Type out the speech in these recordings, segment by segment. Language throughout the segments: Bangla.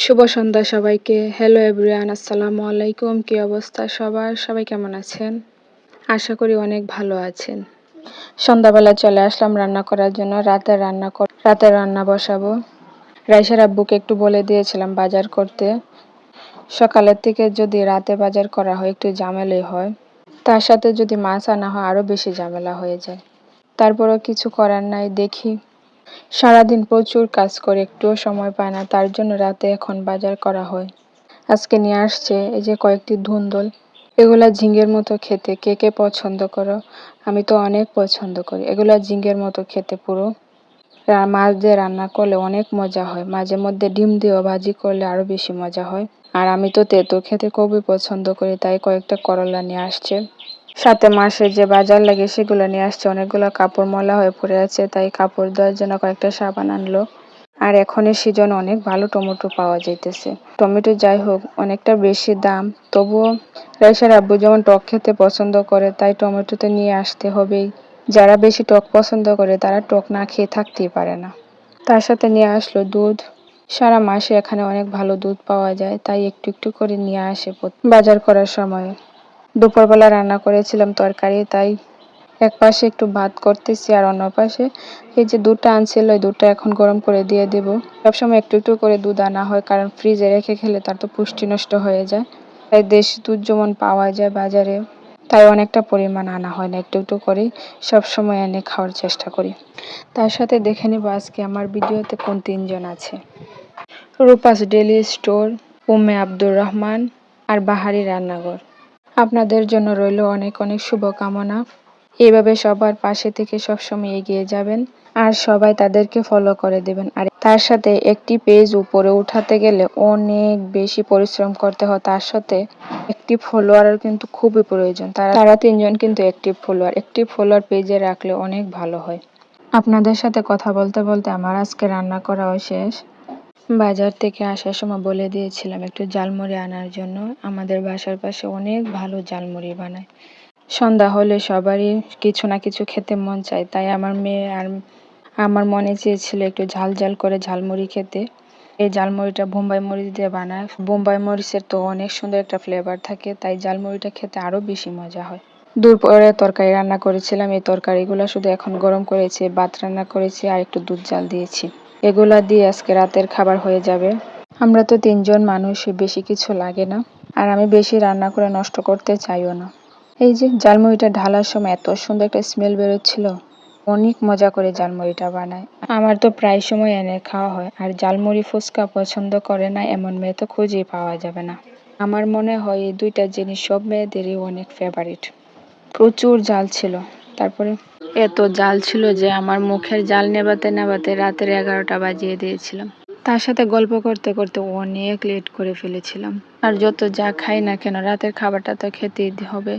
শুভ সন্ধ্যা সবাইকে। হ্যালো এভরিওয়ান আসসালামু আলাইকুম। কি অবস্থা সবার? সবাই কেমন আছেন? আশা করি অনেক ভালো আছেন। সন্ধ্যাবেলা চলে আসলাম রান্না করার জন্য। রাতে রান্না কর, রাতে রান্না বসাবো। রাইসার আব্বুকে একটু বলে দিয়েছিলাম বাজার করতে। সকালের থেকে যদি রাতে বাজার করা হয়, একটু ঝামেলাই হয়। তার সাথে যদি মাছ আনা হয় আরও বেশি ঝামেলা হয়ে যায়। তারপরও কিছু করার নাই, দেখি। সারাদিন প্রচুর কাজ করে, একটুও সময় পায় না। তার জন্য রাতে এখন বাজার করা হয়। আজকে নিয়ে আসছে এই যে কয়েকটি ধুন্দল। এগুলা ঝিঙ্গের মতো খেতে। কে কে পছন্দ করো? আমি তো অনেক পছন্দ করি। এগুলা ঝিঙ্গের মতো খেতে পুরো। মাছ দিয়ে রান্না করলে অনেক মজা হয়। মাঝে মধ্যে ডিম দিয়েও ভাজি করলে আরও বেশি মজা হয়। আর আমি তো তেতো খেতে খুবই পছন্দ করি, তাই কয়েকটা করলা নিয়ে আসছে। সাথে মাসে যে বাজার লাগে সেগুলো নিয়ে আসছে। অনেকগুলো কাপড় মলা হয়ে পড়ে আছে, তাই কাপড় দেওয়ার জন্য কয়েকটা সাবান আনলো। আর এখনের সিজন অনেক ভালো টমেটো পাওয়া যাইতেছে। টমেটো যাই হোক, অনেকটা বেশি দাম। তবুও রাইসার আব্বু যেমন টক খেতে পছন্দ করে, তাই টমেটো তো নিয়ে আসতে হবেই। যারা বেশি টক পছন্দ করে, তারা টক না খেয়ে থাকতেই পারে না। তার সাথে নিয়ে আসলো দুধ। সারা মাসে এখানে অনেক ভালো দুধ পাওয়া যায়, তাই একটু একটু করে নিয়ে আসে বাজার করার সময়। দুপুরবেলা রান্না করেছিলাম তরকারি, তাই এক পাশে একটু ভাত করতেছি আর অন্য পাশে এই যে দুধটা আনছিল, ওই দুধটা এখন গরম করে দিয়ে দেব। সবসময় একটু একটু করে দুধ আনা হয়, কারণ ফ্রিজে রেখে খেলে তার তো পুষ্টি নষ্ট হয়ে যায়। তাই দেশি দুধ যেমন পাওয়া যায় বাজারে, তাই অনেকটা পরিমাণ আনা হয় না, একটু একটু করেই সবসময় এনে খাওয়ার চেষ্টা করি। তার সাথে দেখে নেব আজকে আমার ভিডিওতে কোন তিনজন আছে। রূপাস ডেলি স্টোর, উম্মে আব্দুর রহমান আর বাহারি রান্নাঘর। আপনাদের জন্য রইল অনেক অনেক শুভকামনা। এভাবে সবার পাশে থেকে সবসময় এগিয়ে যাবেন আর সবাই তাদেরকে ফলো করে দেবেন। আর তার সাথে একটি পেজ উপরে উঠাতে গেলে অনেক বেশি পরিশ্রম করতে হয়। তার সাথে একটি ফলোয়ারের কিন্তু খুবই প্রয়োজন। তারা তারা তিনজন কিন্তু একটি ফলোয়ার একটি ফলোয়ার পেজে রাখলে অনেক ভালো হয়। আপনাদের সাথে কথা বলতে বলতে আমার আজকে রান্না করাও শেষ। বাজার থেকে আসার সময় বলে দিয়েছিলাম, একটু জালমুড়ি আনার জন্য। আমাদের বাসার পাশে অনেক ভালো জালমুড়ি বানায়। সন্ধ্যা হলে সবারই কিছু না কিছু খেতে মন চায়, তাই আমার মেয়ে আর আমার মনে চেয়েছিল একটু ঝাল ঝাল করে ঝালমুড়ি খেতে। এই ঝালমুড়িটা বোম্বাই মরিচ দিয়ে বানায়। বোম্বাই মরিচের তো অনেক সুন্দর একটা ফ্লেভার থাকে, তাই ঝালমুড়িটা খেতে আরও বেশি মজা হয়। দুপুরে তরকারি রান্না করেছিলাম, এই তরকারিগুলো শুধু এখন গরম করেছি, ভাত রান্না করেছি, আর একটু দুধ জাল দিয়েছি। এগুলা দিয়ে আজকে রাতের খাবার হয়ে যাবে। আমরা তো তিনজন মানুষ, বেশি কিছু লাগে না। আর আমি বেশি রান্না করে নষ্ট করতে চাইও না। এই যে জালমুড়িটা ঢালার সময় এত সুন্দর একটা স্মেল বেরোচ্ছিল। অনেক মজা করে জালমুড়িটা বানায়। আমার তো প্রায় সময় এনে খাওয়া হয়। আর জালমুড়ি ফুচকা পছন্দ করে না, এমন মেয়ে তো খুঁজেই পাওয়া যাবে না। আমার মনে হয় এই দুইটা জিনিস সব মেয়েদেরই অনেক ফেভারিট প্রচুর জাল ছিল। তারপরে এত জাল ছিল যে আমার মুখের জাল নেবাতে নেবাতে রাতের এগারোটা বাজিয়ে দিয়েছিলাম। তার সাথে গল্প করতে করতে অনেক লেট করে ফেলেছিলাম। আর যত যা খাই না কেন, রাতের খাবারটা তো খেতেই হবে।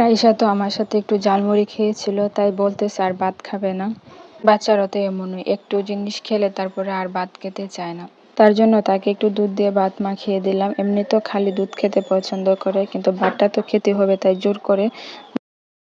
রাইসা তো আমার সাথে একটু জালমুড়ি খেয়েছিল, তাই বলতেছে আর ভাত খাবে না। বাচ্চারা তো এমনই, একটু জিনিস খেলে তারপরে আর ভাত খেতে চায় না। তার জন্য তাকে একটু দুধ দিয়ে ভাত মাখিয়ে দিলাম। এমনি তো খালি দুধ খেতে পছন্দ করে, কিন্তু ভাতটা তো খেতে হবে, তাই জোর করে